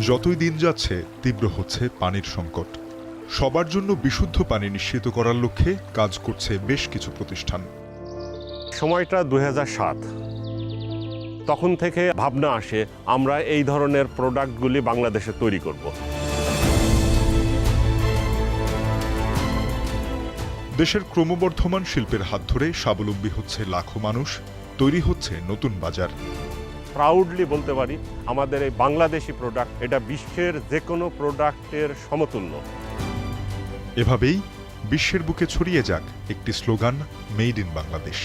যতই দিন যাচ্ছে তীব্র হচ্ছে পানির সংকট। সবার জন্য বিশুদ্ধ পানি নিশ্চিত করার লক্ষ্যে কাজ করছে বেশ কিছু প্রতিষ্ঠান। সময়টা দুই তখন থেকে ভাবনা আসে আমরা এই ধরনের প্রোডাক্টগুলি বাংলাদেশে তৈরি করব। দেশের ক্রমবর্ধমান শিল্পের হাত ধরে স্বাবলম্বী হচ্ছে লাখো মানুষ তৈরি হচ্ছে নতুন বাজার। প্রাউডলি বলতে পারি, আমাদের এই বাংলাদেশি প্রোডাক্ট এটা বিশ্বের যে কোনো প্রোডাক্টের সমতুল্য। এভাবেই বিশ্বের বুকে ছড়িয়ে যাক একটি স্লোগান, মেড ইন বাংলাদেশ।